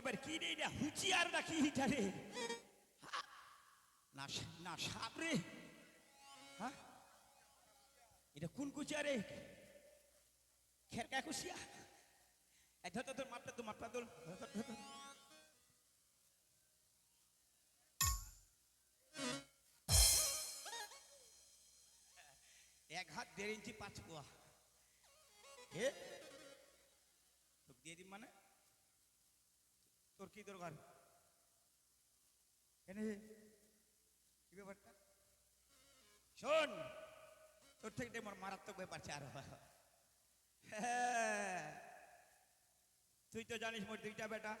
আবার কি রে? এটা হুঁচিয়ার না কি এটা? না না এটা কোন কুচিয়া রে? খেরকা কুচিয়া? এই ধর ধর মাপটা তো মাপটা তোর। এক হাত দেড় ইঞ্চি পাঁচ পোয়া। হে দিয়ে দিন মানে? তোর কি দরকার? কি ব্যাপারটা? শোন, তোর থেকে আমার মারাত্মক ব্যাপার চার। তুই তো জানিস মোর দুইটা বেটা।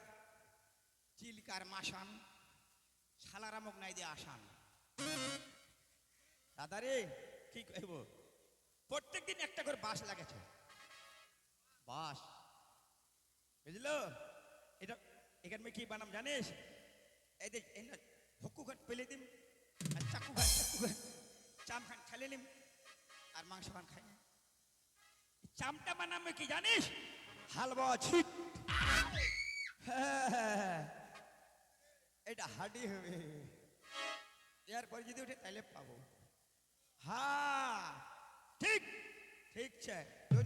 চিলকার মাসান শালারামক নাই দিয়ে আসান। দাদা রে, কি কইব? প্রত্যেক দিন একটা করে বাস লাগেছে। বাস বুঝলো এটা এখানে কি বানাম জানিস এই দেখ এই না হকু ঘাট পেলে দিম আর চাকু ঘাট চাকু ঘাট চাম খান খেলে নিম আর মাংস খান খাই চামটা বানামে কি জানিস হালবা ছিট এটা হাডি হবে এরপরে যদি উঠে তাহলে পাবো হা ঠিক ঠিক আছে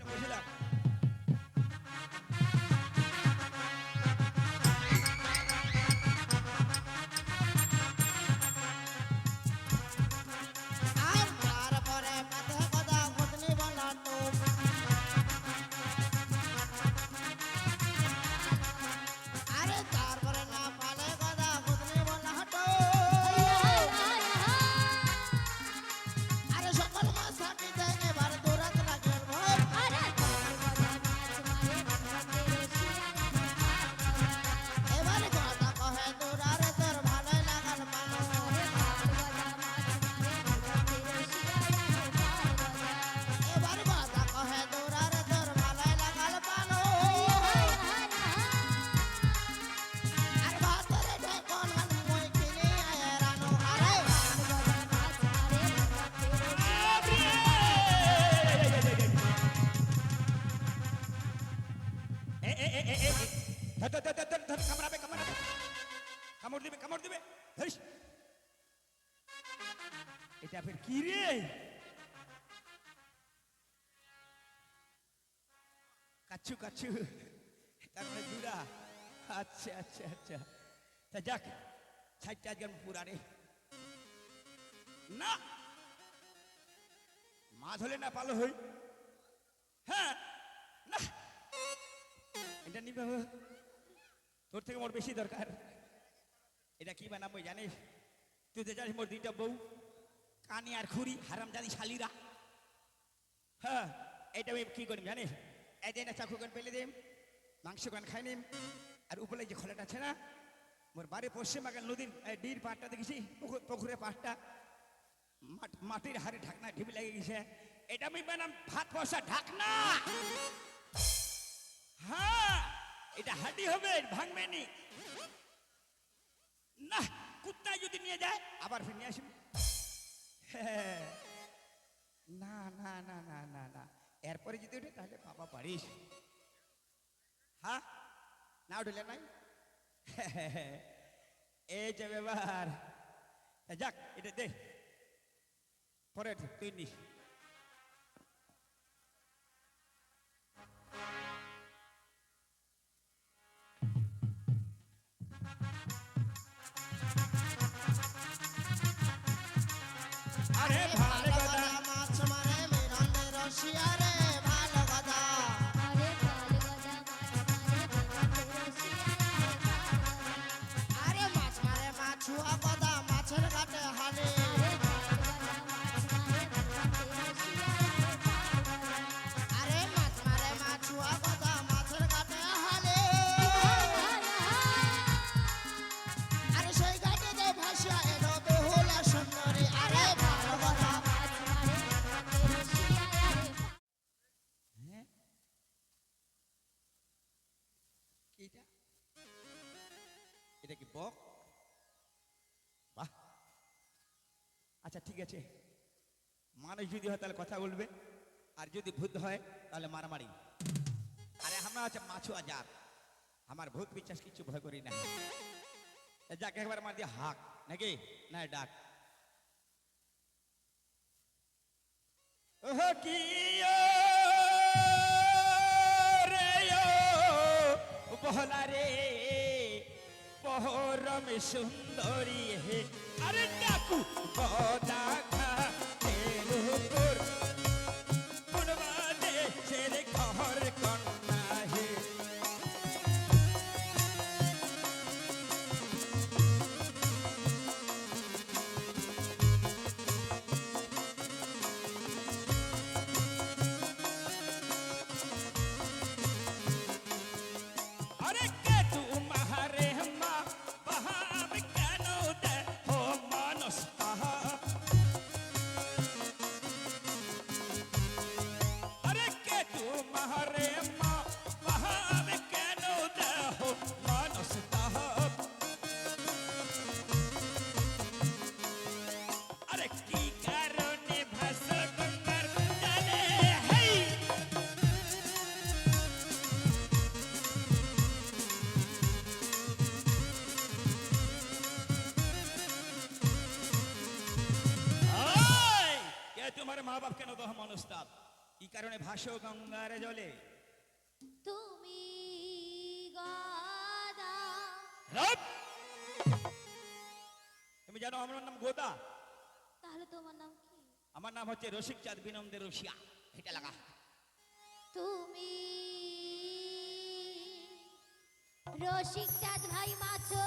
বুঝলাম কাচ্ছু কাচ্ছু। তারপরে দুরা। আচ্ছা আচ্ছা আচ্ছা। তা যাক, ছাইটা আজকে আমি পুরা রে না! মাছ হলে না পালো হই। হ্যাঁ না! এটা নিবে। তোর থেকে মোর বেশি দরকার। এটা কি বানাবো জানিস তুই তো জানিস মোর দুইটা বউ। কানি আর খুরি হারাম জানি শালিরা। হ্যাঁ এটা আমি কি করি জানিস? এই যে না চাকু পেলে দিম? মাংস কান খাই নিম? আর উপরে যে খোলাটা আছে না, মোর বাড়ি পশ্চিম বাগান নদীর ডির পাটটা দেখেছি? পুকুর, পুকুরের পাটটা মাটির হাড়ি ঢাকনা ঢিবি লেগে গেছে। এটা আমি বানাম ভাত বসা ঢাকনা। হ্যাঁ এটা হাডি হবে, ভাঙবে নি। না, কুত্তায় যদি নিয়ে যায়, আবার ফিরে নিয়ে আসবি। হ্যাঁ। না না না না না না। এরপরে যদি ওঠে তাহলে বাবা পারিস হ্যাঁ? না উঠলে নাই? এই যে ব্যাপার। যাক এটা দে। পরে তুই নিস। আরে ভালো মাছ মারে ঠিক আছে মানুষ যদি হয় তাহলে কথা বলবে, আর যদি ভূত হয় তাহলে মারামারি। আরে আমরা হচ্ছে মাছুয়া জাত আমার ভূত বিশ্বাস কিছু ভয় করি না। যাকে, একবার মার দিয়ে হাক। নাকি? না ডাক। রে পহরম সুন্দরী হে। আরে ডাকু কে তোমার মা বাপ কেন দহ মনস্তাপ? কি কারণে ভাসো গঙ্গারে জলে? তুমি তুমি জানো আমার নাম গোদা। তাহলে তোমার নাম কি? আমার নাম হচ্ছে রসিক চাঁদ বিনন্দের রসিয়া। এটা লাগা। তুমি রসিক চাঁদ ভাই মাছো।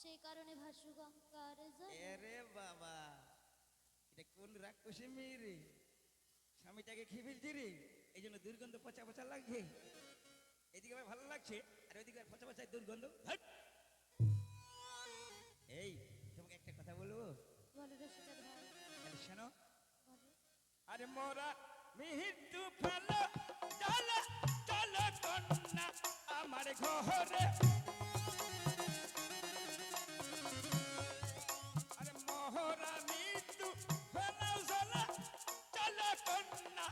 সেই কারণে ভাসু গঙ্গার এরে বাবা এটা কোন রাক্ষসে মেয়ে রে? স্বামীটাকে খেয়ে ফেলছে রে এই জন্য দুর্গন্ধ পচা পচা লাগছে। এদিকে আমার ভালো লাগছে আর ওইদিকে পচা পচা দুর্গন্ধ। এই তোমাকে একটা কথা বলব? শোনো। আরে মোরা মিহিটু ফেলো চলো চলো কন্যা আমার ঘরে। মোহরা মিটু ফেলো চলো কন্যা।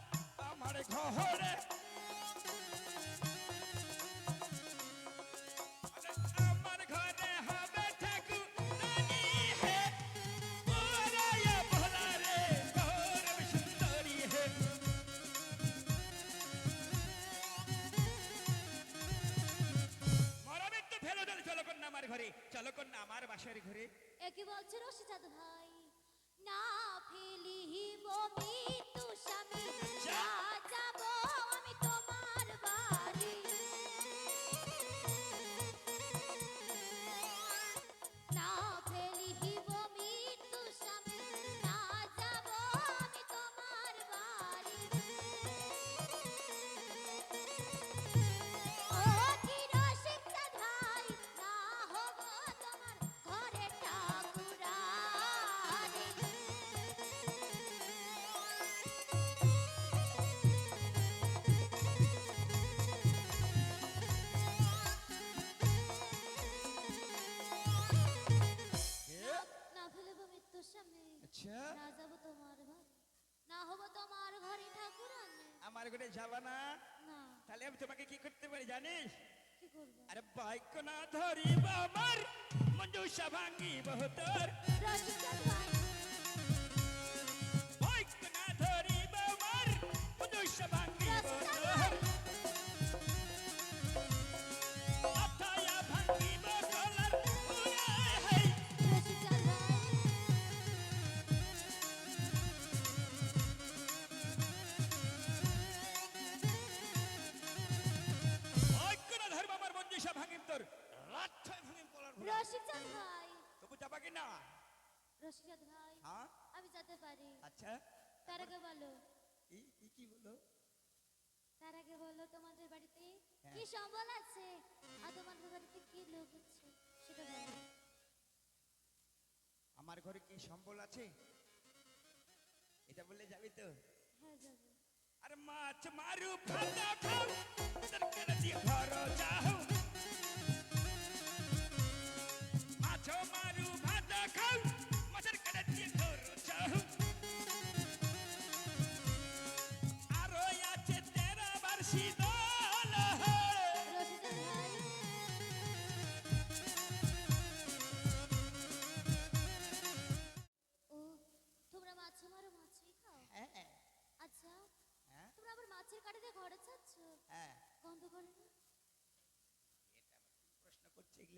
করে যাবা না? না। তাহলে আমি তোমাকে কি করতে পারি জানিস? আরে বাইক না ধরিব আমার মঞ্জুষা ভাঙিব তোর। সম্বল আছে? আর বাড়িতে কি লোক আছে? সেটা বলো। আমার ঘরে কি সম্বল আছে? এটা বললে যাবি তো? আর যাব। আরে মাছ মারু ভালো খাও। তরকারি ঘর যাও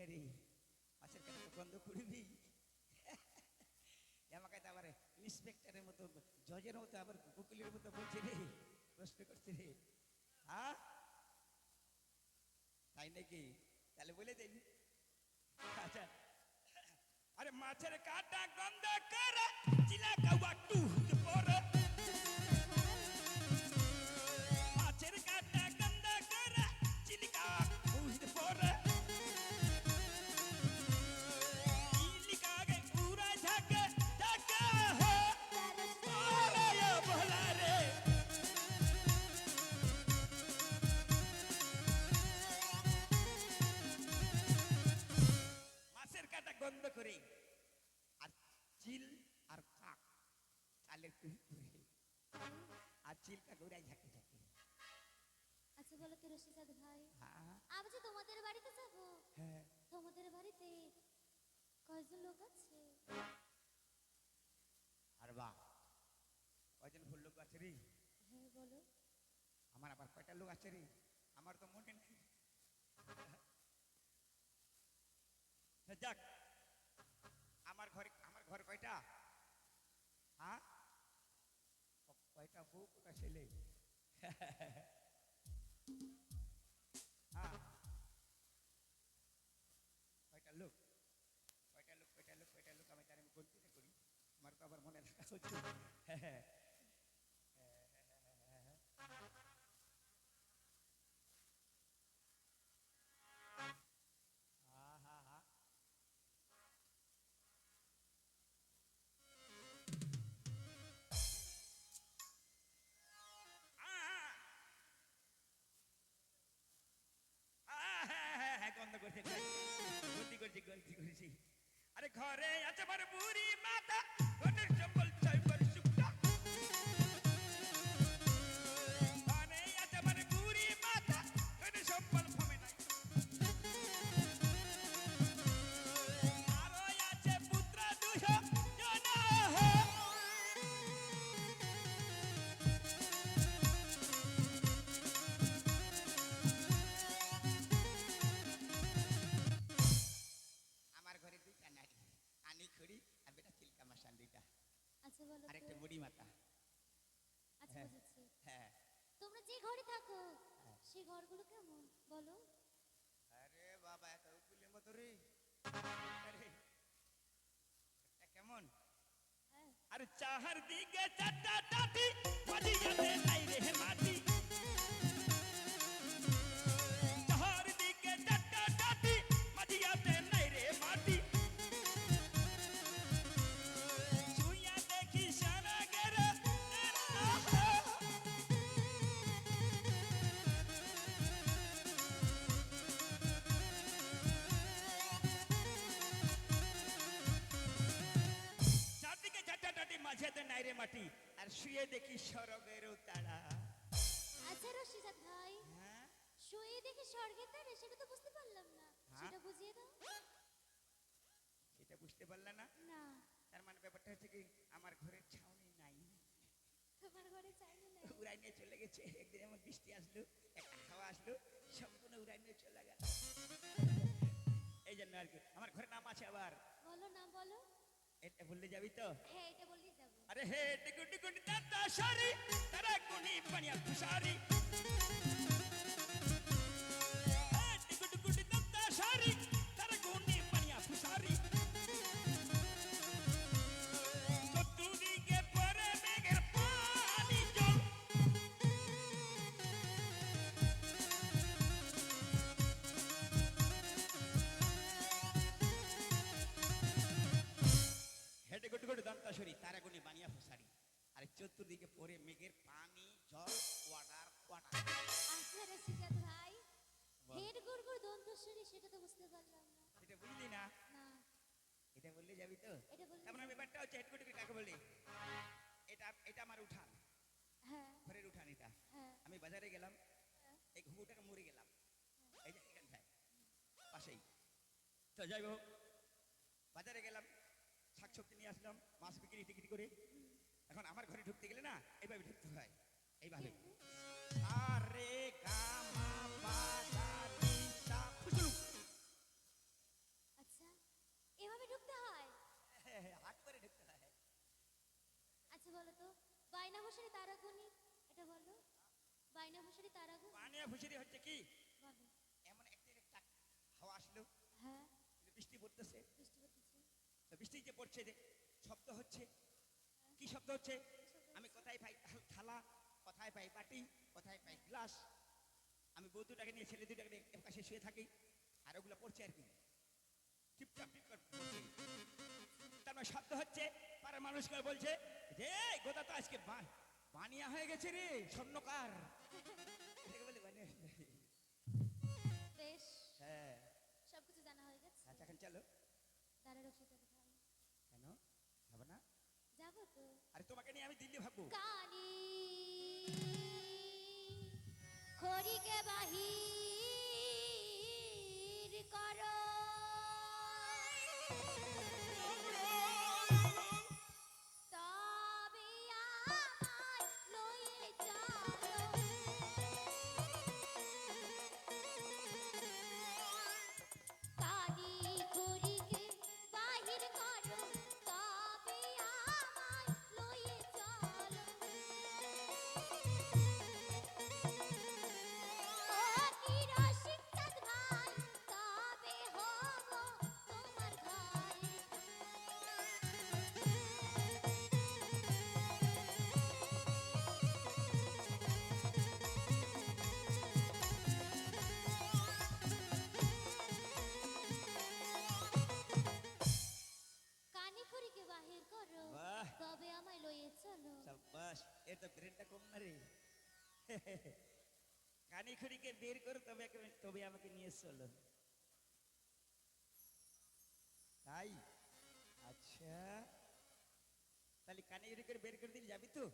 এগুলা রে। কাটা তো বন্ধ করবি আমাকে তো আবার ইন্সপেক্টরের মতো জজের মতো, আবার উকিলের মতো বলছে রে, প্রশ্ন করছে রে। হ্যাঁ তাই নাকি? তাহলে বলে দেন আচ্ছা। আরে মাছের কাটা গন্ধ করে চিলা কাওয়া টু পরে উড়াই ঝাঁকে ঝাঁকে। আচ্ছা বলো তো রসিকদার ভাই? হ্যাঁ। আমি যে তোমাদের বাড়িতে যাব হ্যাঁ। তোমাদের বাড়িতে কয়জন লোক আছে? আর বাহ কয়জন ভুল লোক আছে রে? হ্যাঁ বলো। আমার আবার কয়টা লোক আছে রে? আমার তো মনে নেই যাক আমার ঘরে আমার ঘর কয়টা? হ্যাঁ? কয়টা বউ কটা ছেলে হ্যাঁ কয়টা লোক? কয়টা লোক কয়টা লোক কয়টা লোক আমি জানি আমি গন্তিতে করি। আমার তো আবার মনে রাখা হচ্ছে। আহা গন্তি করছি গন্তি আরে ঘরে আছে আমার বুড়ি মাতা। আরে চাহার দিকে শুয়ে দেখি সরগের তারা আচ্ছা শুয়ে দেখে স্বর্গের তারে সেটা তো বুঝতে পারলাম না। হ্যাঁ? সেটা বুঝিয়ে দাও। সেটা বুঝতে পারলে না? না। তার মানে ব্যাপারটা হচ্ছে কি আমার ঘরের ছাউনি নাই। তোমার ঘরে চাইলে না উড়াই নিয়ে চলে গেছে। একদিন এমন বৃষ্টি আসলো একটা হাওয়া আসলো সম্পূর্ণ উড়াই নিয়ে চলে গেল। এই জন্য আর কি আমার ঘরের নাম আছে আবার। বলো নাম বলো। এটা বললে যাবি তো? হ্যাঁ এটা বললেই যাব अरे हे टिकु टिकु दादा शारी तेरा गुनी बनिया खुशारी তো যাই হোক। বাজারে গেলাম শাক সবজি নিয়ে আসলাম মাছ বিক্রি টিকিট করে। এখন আমার ঘরে ঢুকতে গেলে না এইভাবে ঢুকতে হয়। এইভাবে। আরে গামা আচ্ছা এভাবে ঢুকতে হয়? হাত করে ঢুকতে হয়। আচ্ছা বলো তো বাইনা মশারি তারাগুনি এটা বলো। বাইনা মশারি তারাগুনি পানিয়া ফুসুরি হচ্ছে কি বলো এমন একদিন একটা হাওয়া আসলো হ্যাঁ পড়তেছে বৃষ্টি পড়ছে যে শব্দ হচ্ছে। কি শব্দ হচ্ছে? আমি কোথায় পাই থালা, কোথায় পাই বাটি, কোথায় পাই গ্লাস। আমি বউ নিয়ে, ছেলে দুটাকে নিয়ে পাশে শুয়ে থাকি। আর ওগুলো পড়ছে আর কি। টিপটাপ টিপটাপ মানে শব্দ হচ্ছে, পাড়ার মানুষকে বলছে যে গোদা তো আজকে বানিয়া হয়ে গেছে রে, স্বর্ণকার। চলো দাঁড়া কেন? যাব না? যাব তো। আরে তোমাকে নিয়ে আমি দিল্লি ভাববো। খড়িকে বাহির করো। কানি খুড়িকে বের করো তবে তবে আমাকে নিয়ে চলো। তাই? আচ্ছা। তাহলে কানি খুড়িকে বের করে দিলে যাবি তো?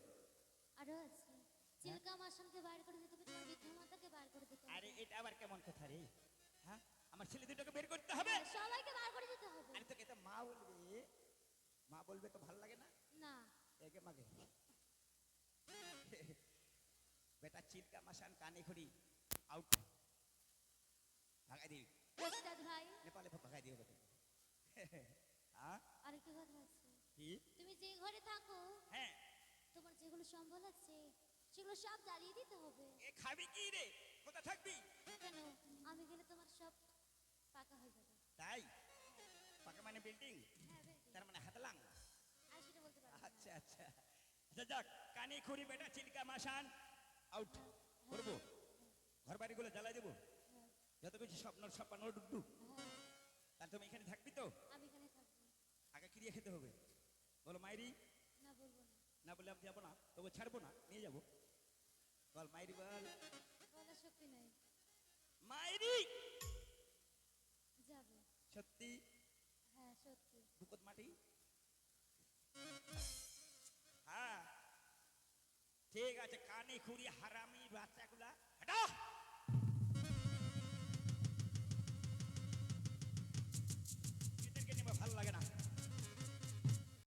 আরও আছে। চিলকা মাসানকে বার করে দিতে হবে তোমার বৃদ্ধ মাতাকে বার করে দিতে আরে এটা আবার কেমন কথা রে? হ্যাঁ? আমার ছেলে দুটোকে বের করতে হবে? সবাইকে বার করে দিতে হবে। আরে তোকে তো মা বলবে। মা বলবে তো ভালো লাগে না? না। একে বেটা চিলকা মাসান কানে খুড়ি আউট ভাগাই দিবি। রোস্টাদ ভাই। নেপালে ভাগাই দিও বেটা। হ্যাঁ? আরেকটা কথা আছে। কি? তুমি যে ঘরে থাকো হ্যাঁ। তোমার যেগুলো সম্বল আছে সেগুলো সব জ্বালিয়ে দিতে হবে। এ খাবি কি রে? কোথা থাকবি? কেন? আমি গেলে তোমার সব পাকা হয়ে যাবে। তাই? পাকা মানে বিল্ডিং হ্যাঁ তার মানে হাতলাং? আর সেটা বলতে পারব আচ্ছা আচ্ছা। আচ্ছা যাক। কানে খুঁড়ি বেটা চিলকা মাসান আউট করব। ঘর বাড়িগুলো জ্বালাই দেবো। যত কিছু স্বপ্ন স্বপ্ন ডুবডু তাহলে তুমি এখানে থাকবি তো? আগে কিড়িয়ে খেতে হবে? বলো মাইরি। না বলব না। না বলে আমি যাব না তবু ছাড়বো না নিয়ে যাব। বল মাইরি বল। শক্তি নাই মাইরি! যাবে। সত্যি? হ্যাঁ সত্যি। বুকত মাটি? ঠিক আছে কানি খুঁড়ি হারামি বাচ্চাগুলা হাটা